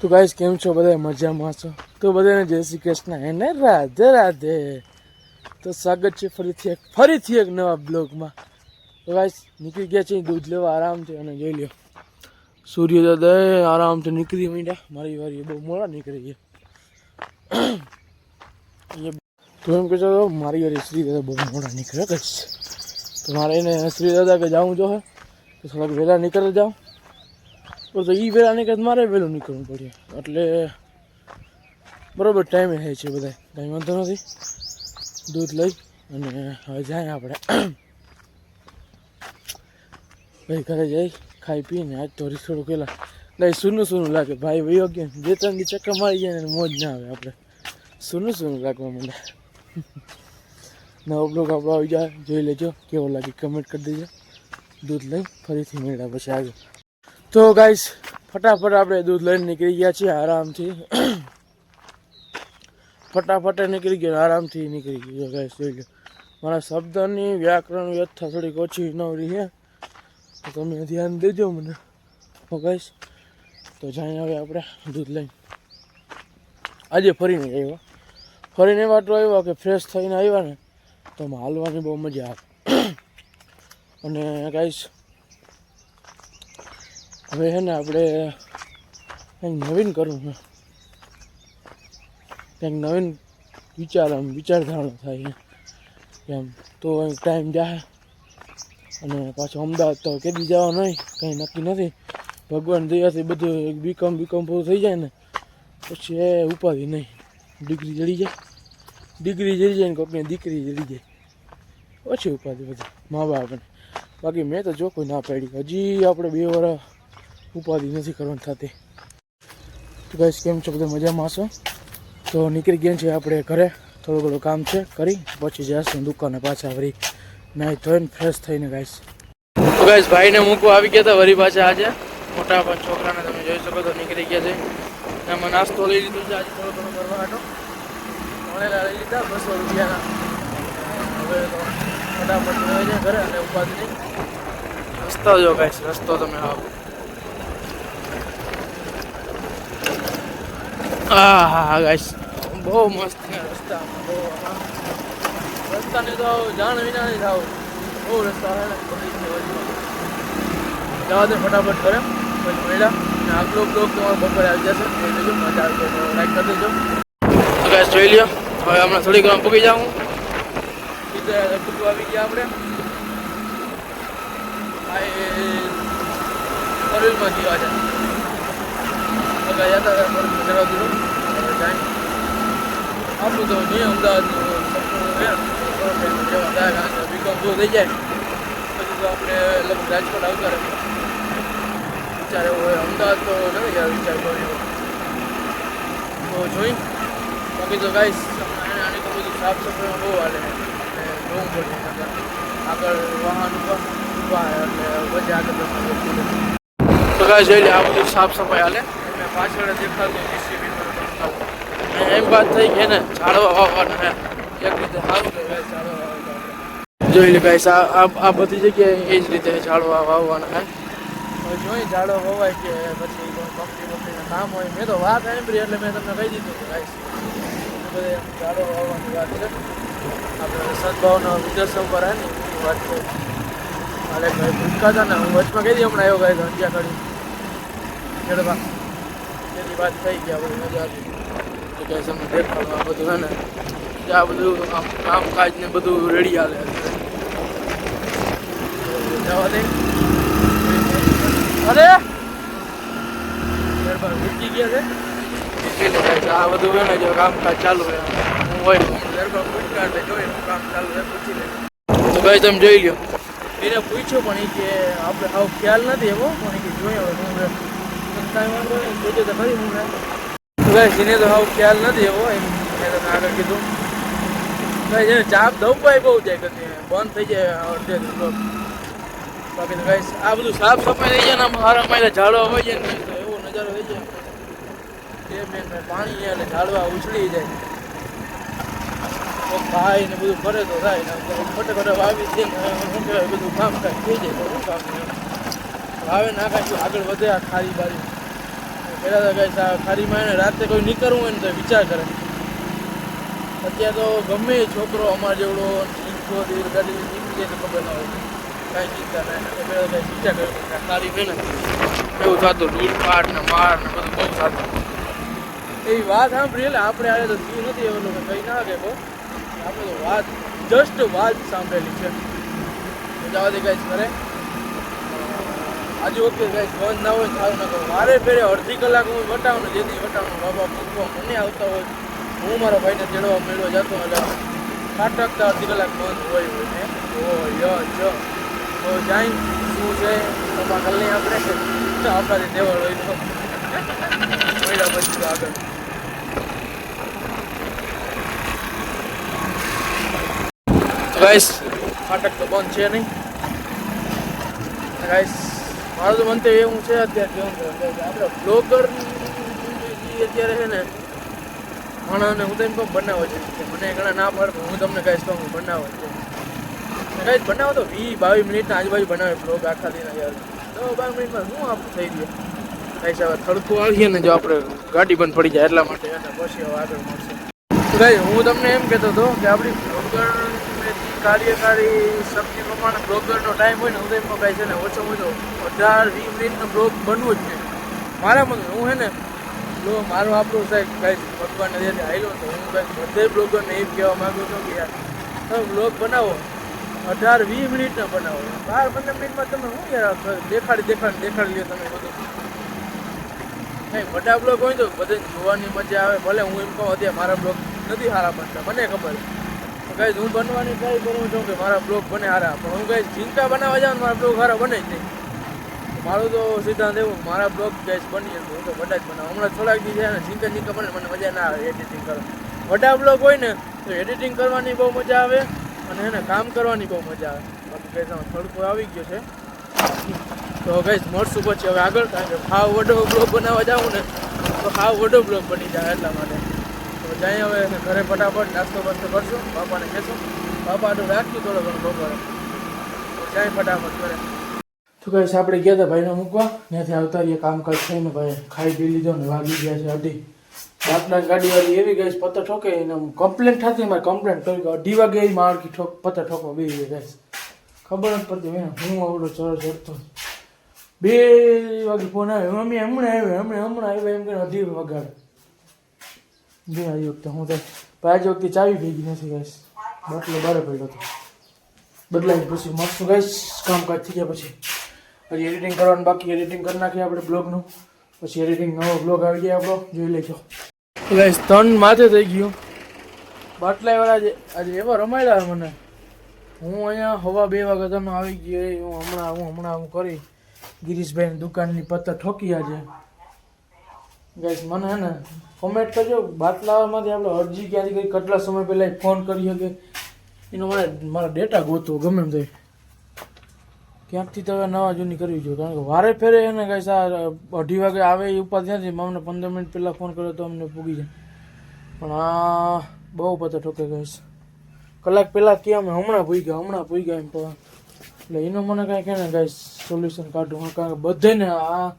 તો ગાઈસ કેમ છો? બધા મજામાં છો? તો બધાને જય શ્રી કૃષ્ણ એને રાધે રાધે. તો સ્વાગત છે ફરીથી એક ફરીથી એક નવા બ્લોગમાં. તો ગાઈસ નીકળી ગયા છે દૂધ લેવા આરામથી અને જોઈ લ્યો. સૂર્યોદય દય આરામથી નીકળી માંડ્યા. મારી વારી બહુ મોડા નીકળી ગયા. તું એમ કહેશો તો મારી વારી શ્રી દાદા બહુ મોડા નીકળે કહીશ તો મારે એને શ્રી દાદા કે જાઉં જો હે, તો થોડાક વહેલા નીકળી જાઉં. તો એ વહેલા નીકળે મારે વહેલું નીકળવું પડે. એટલે બરોબર ટાઈમે થાય છે બધા કાંઈ વાંધો નથી. દૂધ લઈ અને હવે જાય આપણે. ભાઈ ઘરે જઈ, ખાઈ પીને આજ તો રીસોડું કેલા. લઈ સૂનું સૂનું લાગે. ભાઈ ભાઈ યોગ્ય બે ત્રણ દી ચક્કર મારી જાય ને મોજ ના આવે આપણે. સૂનું સૂનું લાગવા માંડે. નવો બ્લોગ આપણો આવી જાય. જોઈ લેજો, કેવો લાગે કમેન્ટ કરી દેજો. દૂધ લઈ ફરીથી મેળા પછી આગળ. તો ગાઈસ ફટાફટ આપણે દૂધ લઈને નીકળી ગયા છીએ, આરામથી. ફટાફટ નીકળી ગયા, આરામથી નીકળી ગયો ગાઈસ જોઈ ગયો મારા શબ્દની વ્યાકરણ વ્યથા થોડીક ઓછી નવરી છે તો તમે ધ્યાન દેજો મને. હું ગાઈસ તો જાય હવે આપણે દૂધ લઈને. આજે ફરીને આવ્યો. ફરીને વાટો આવ્યો કે ફ્રેશ થઈને આવ્યા ને, તો હાલવાની બહુ મજા આવે. અને ગાઈસ હવે છે ને આપણે કંઈક નવીન કરવું છે. કંઈક નવીન વિચાર આમ વિચારધારણા થાય છે. એમ તો ટાઈમ જાય અને પાછો અમદાવાદ તો કેદી જવા નહીં, કંઈ નક્કી નથી. ભગવાન દયાથી બધું બીકોમ બીકોમ પૂરું થઈ જાય ને, પછી એ ઉપાધિ નહીં. ડિગ્રી જડી જાય. ડિગ્રી જડી જાય ને કોઈકની દીકરી જડી જાય. ઓછી ઉપાધિ બધી મા બાપને બાકી મેં તો જો કોઈ ના પાડી. હજી આપણે બે વર્ષ ઉપાધિ નથી કરવાની થતી. તો ગાઈસ કેમ છો? બધા મજામાં હશો? તો નીકળી ગયા છે આપણે ઘરે. થોડું ઘણું કામ છે કરી, પછી જઈશું દુકાને પાછા વળી નાહી ધોઈને ફ્રેશ થઈને ગાઈસ તો ગાઈસ ભાઈને મૂકવા આવી ગયા હતા વળી પાછા આજે. મોટા પણ છોકરાને તમે જોઈ શકો તો નીકળી ગયા છે. એમાં નાસ્તો લઈ લીધો છે, આજે થોડો ઘણો કરવા હતો મળેલા લઈ લીધા, બસો રૂપિયાના. હવે તો ફટાફટ ઘરે અને ઉપાધિ નહીં. રસ્તો જો ગાઈસ રસ્તો તમે આવો. હા હા હા ગાઈસ બહુ મસ્ત. રસ્તા બહુ. રસ્તાની તો જાણ વિના નહીં થાવ. બહુ રસ્તા હે. જવા દે ફટાફટ કરે પછી મળ્યા. અને આગલો બ્લોક તમારો બપોરે આવી જશે. જોઈ લેજો મજા આવી તો લાઈક કરી દેજો. તો ગાઈસ જોઈ લ્યો. હવે હમણાં થોડીક વાર પૂકી જાઉં. સીધા પૂકવા આવી ગયા આપણે. આ એ જીવા છે તો ગયા હતા ફરજ જરા દીધું હવે જાય આપણું તો નહીં અમદાવાદનું સપનું છે થોડો ટાઈમ જેવા થાય કારણ કે બીકોમ પૂરું થઈ જાય પછી તો આપણે લગભગ રાજકોટ આવતા રહે વિચાર એવો હોય અમદાવાદ તો નથી યાર વિચાર કર્યો તો જોઈ બાકી તો ગાઈસ એને આની તો બધું સાફ સફાઈમાં બહુ હાલે છે અને જોવું પડશે નકર આગળ વાહન ઊભા ઊભા એટલે વચ્ચે આગળ જવાનું તો ગાઈસ જોઈ લે આ બધું સાફ સફાઈ હાલે અને પાછળ દેખાતું એમ વાત થઈ કે ને ઝાડવા વાવવાના એક રીતે સારું કહેવાય ઝાડવા વાવવાના. જોઈ લે ગાઈસ આ આ- બધી જગ્યાએ એ જ રીતે ઝાડવા વાવવાના હે જોઈ ઝાડો વવાય કે પછી કંપની કંપનીના કામ હોય, મેં તો વાત સાંભળી એટલે મેં તમને કહી દીધું કે ગાઈસ ઝાડો વાવવાની વાત છે. આપણે સદભાવના વિદર્શન પર હે ને, એ વાત છે. અરે ભાઈ ભૂલકા હતા ને, હું વચમાં કહી દઉં હમણાં આવ્યો ગાઈસ અંજ્યા કરી. ખેડવા એની વાત થઈ ગયા, બધી મજા આવી. કે સમય દેખાડવા બધું હે ને આ બધું કામકાજ ને બધું રેડી તો જવા દે. અરે! ગરબા ગયા છે. આ બધું હે કામકાજ ચાલુ છે. હું હોય કામ ચાલુ છે, પૂછી લે તો ભાઈ, તમે જોઈ લ્યો. એને પૂછ્યો પણ એ કે, આપણે આવો ખ્યાલ નથી એવો, પણ એ કે જોયો હું ભાઈ એને તો આવું ખ્યાલ નથી એવો મેં તમને આગળ કીધું. ભાઈ ચાપ ભાઈ બહુ જાય કદી બંધ થઈ જાય અડધે બાકી તો ભાઈ આ બધું સાફ સફાઈ થઈ જાય ને આમ હારા મારે ઝાડવા હોય જાય ને એવો નજારો થઈ જાય. બે બેન પાણી છે એટલે ઝાડવા ઉછળી જાય. ભાઈ ને બધું કરે તો થાય ને ફટે વાવી છે ને બધું કામ કાજ થઈ જાય બધું કામ છે? વાવે નાખાય આગળ વધે આ ખારી બારી. પહેલાં તો કઈ સા- ખારીમાં એને રાતે કોઈ નીકળવું હોય ને તો વિચાર કરે. અત્યારે તો ગમે છોકરો અમારે જેવડો ઈચ્છો દીર ગાડી નીકળી ખબર ના હોય. કાંઈ ચિંતા નહીં પહેલાં કાંઈ વિચાર કર્યો ખારી ને, એવું થતું લૂંટફાટ ને માર ને બધું બહુ થતું એ વાત સાંભળી એટલે આપણે આને તો થયું નથી એવું લોકો, કંઈ ના કે આપણે તો વાત જસ્ટ વાત સાંભળેલી છે. જવા દે કાંઈ કરે આજુ વખતે કાંઈ બંધ ના હોય સારું ના કરું મારે ફેરે અડધી કલાક હું વટાવું ને જેથી વટાવું, બાબા પૂછવા મને આવતા હોય, હું મારા ભાઈને તેડવા મેળવા જતો એટલે કાટકતા અડધી કલાક બંધ હોય હોય ને ઓ ય જ તો જાય શું છે? તમારા કલ્લે આપણે આપણાથી દેવળ હોય તો. મળ્યા પછી આગળ. ગાઈસ, ફાટક તો બંધ છે નહીં. ગાઈસ મારું તો મંતવ્ય એવું છે અત્યારે કેવું કે આપણે બ્લોગર અત્યારે છે ને માણસને હું તો પણ બનાવો છે. મને ઘણા ના પાડે હું તમને કહીશ તો હું બનાવો છે. કઈ બનાવો તો વી બાવીસ મિનિટના આજુબાજુ બનાવે બ્લોગ આખા દિન તો બાવીસ મિનિટમાં શું આપણું થઈ ગયું? કઈ હવે થડકું આવીએ ને જો આપણે ગાડી બંધ પડી જાય એટલા માટે. અને પછી આગળ મળશે. તો ભાઈ હું તમને એમ કહેતો હતો કે આપણી બ્લોગર કાર્યકારી શક્તિ પ્રમાણે બ્લોગરનો ટાઈમ હોય ને હું કાંઈ છે ને ઓછો ઓછો અઢાર વીસ મિનિટનો બ્લોગ બનવું જ છે. મારા મત હું હે ને, જો મારું આપણું સાહેબ કાંઈ ભગવાનને જે આવેલો તો હું કાંઈ બધે બ્લોગરને એમ કહેવા માગું છું કે યાર, તમે બ્લોગ બનાવો, અઢાર વીસ મિનિટના બનાવો. બાર પંદર મિનિટમાં તમે શું યાર દેખાડી દેખાડી દેખાડી લ્યો તમે બધું. નહીં મોટા બ્લોગ હોય તો બધે જોવાની મજા આવે. ભલે હું એમ કહું અત્યારે મારા બ્લોગ નથી સારા બનતા, મને ખબર. છે કઈ હું બનવાની ટ્રાય કરું છું કે મારા બ્લોગ બને સારા પણ હું કઈ ચિંતા બનાવવા જાઉં મારા બ્લોગ સારા બને જ નહીં. મારું તો સિદ્ધાંત એવું, મારા બ્લોગ ગેસ બની હું તો બધા જ બનાવું. હમણાં થોડાક દી છે ને ચિંતા ચિંતા બને મને મજા ના આવે એડિટિંગ કરવા. વડા બ્લોગ હોય ને, તો એડિટિંગ કરવાની બહુ મજા આવે અને એને કામ કરવાની બહુ મજા આવે. બાકી કઈ થોડુંક આવી ગયો છે. તો ગઈ મળશું પછી. હવે આગળ, કારણ કે હાવ વડો બ્લોગ બનાવવા જાઉં ને, તો હાવ વડો બ્લોગ બની જાય એટલા માટે. તો જાય હવે ઘરે ફટાફટ નાસ્તો બાસ્તો કરશું. બાપાને કહેશું. બાપા તો રાખ્યું થોડો ઘણો બપોરે. તો જાય ફટાફટ કરે તો કઈ આપણે ગયા હતા ભાઈને મૂકવા. ત્યાંથી આવતા રહીએ, કામકાજ થઈને ભાઈ ખાઈ પી લીધો ને વાગી ગયા છે અઢી. બાટલા ગાડીવાળી એવી ગઈ પત્તા ઠોકે એને કમ્પ્લેન થતી મારે કમ્પ્લેન કરી કે અઢી વાગે મારકી ઠોક પત્તા ઠોકવા બે ગઈ ખબર જ પડતી મેં હું આવડો ચર ચડતો બે વાગે ફોન આવ્યો, મમ્મી, હમણાં આવ્યો, હમણાં હમણાં આવ્યો. એમ કરીને અઢી વગાડે બે આવી વખતે હું પણ આજે વખતે ચાવી ભેગી નથી ગઈશ બાટલો બારે પડ્યો હતો. બદલાઈ પછી મસ્ત ગઈશ કામકાજ થઈ ગયા પછી. હજી એડિટિંગ કરવાનું બાકી એડિટિંગ કરી નાખીએ આપણે બ્લોગનું. પછી એડિટિંગ નવો બ્લોગ આવી ગયા આપણો. જોઈ લેજો. ગાઈસ ત્રણ માથે થઈ ગયું. બાટલા વાળા આજે એવા રમાયેલા મને. હું અહીંયા હવા બે વાગે તમે આવી ગયો હું હમણાં હું હમણાં હું કરી. ગિરીશભાઈની દુકાનની પત્તા ઠોકી આજે. ગાઈસ મને હે ને કોમેન્ટ કરજો. બાટલામાંથી આપણે અરજી ક્યાંથી કરી? કેટલા સમય પહેલાં ફોન કરી શકે? એનો મારે, મારા ડેટા ગોતવો ગમે એમ થાય. ક્યાંકથી તમે નવા જૂની કરવી જોઈએ. કારણ કે વારે ફેરે એને ગાઈસ આ અઢી વાગે આવે એ ઉપાધિ નથી અમને પંદર મિનિટ પહેલાં ફોન કર્યો તો અમને પૂગી જાય. પણ આ બહુ પતા ઠોકે ગાઈસ કલાક પહેલાં કે અમે હમણાં ભૂઈ ગયા હમણાં ભૂઈ ગયા એમ પણ. એટલે એનું મને કાંઈ કહે ને ગાઈસ સોલ્યુશન કાઢું. કારણ કે બધાને આ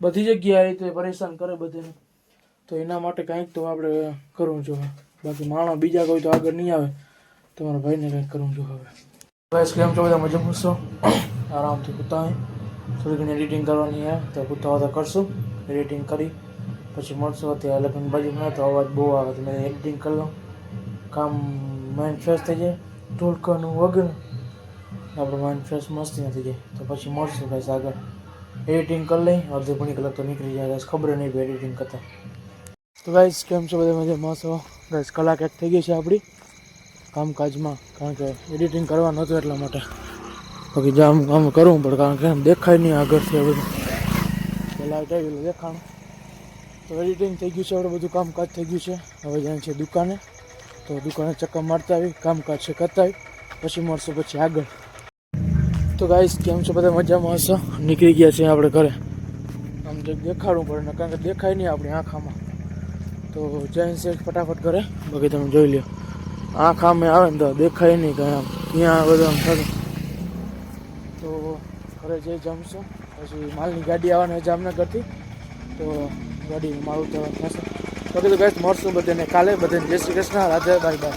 બધી જગ્યાએ આ રીતે પરેશાન કરે બધાને. તો એના માટે કાંઈક તો આપણે કરવું જોઈએ. બાકી માણસ બીજા કોઈ તો આગળ નહીં આવે. તમારા ભાઈને કંઈક કરવું જોઈએ હવે. બસ કેમ છો? બધા મજા પૂછશો આરામથી કૂતા હોય થોડી ઘણી એડિટિંગ કરવાની હોય તો કૂતા હતા કરશું. એડિટિંગ કરી. પછી મળશું અત્યારે લગ્ન બાજુ ના તો અવાજ બહુ આવે તો મેં એડિટિંગ કરી લઉં. કામ માઇન્ડ ફ્રેશ થઈ જાય. ઢોલકાનું વગર. આપણું માઇન્ડ ફ્રેશ મસ્તી નથી જાય. તો પછી મળશું ગાઈસ આગળ. એડિટિંગ કરી લઈ. અડધી ઘણી કલાક તો નીકળી જાય. ગાઈસ ખબર નહીં ભાઈ એડિટિંગ કરતા. તો ગાઈસ કેમ છો? બધા મજા મસ્ત ગાઈસ કલાક એક થઈ ગઈ છે આપણી કામકાજમાં. કારણ કે એડિટિંગ કરવા નહોતું એટલા માટે. બાકી જામ કામ કરવું પડે, કારણ કે એમ દેખાય નહીં આગળથી બધું. પહેલાં આવી ગયેલું દેખાણું. તો એડિટિંગ થઈ ગયું છે, આપણે બધું કામકાજ થઈ ગયું છે. હવે જાય છે દુકાને. તો દુકાને ચક્કર મારતા આવી, કામકાજ છે કરતા આવી. પછી મળશું પછી આગળ. તો ગાઈસ કેમ છો? બધા મજામાં હશો? નીકળી ગયા છે આપણે ઘરે. આમ તો દેખાડવું પડે ને, કારણ કે દેખાય નહીં આપણી આંખામાં. તો જૈન છે ફટાફટ કરે બાકી તમે જોઈ લો આંખ આમે આવે ને તો દેખાય નહીં કંઈ આમ. ત્યાં બધું આમ તો ઘરે જઈ જમશું. પછી માલની ગાડી આવવાની જામનગરથી. તો ગાડી મારું જવાનું થશે. તો કીધું ગાઈસ મળશું બધાને કાલે. બધાને જય Shri Krishna. Radhe, bye bye.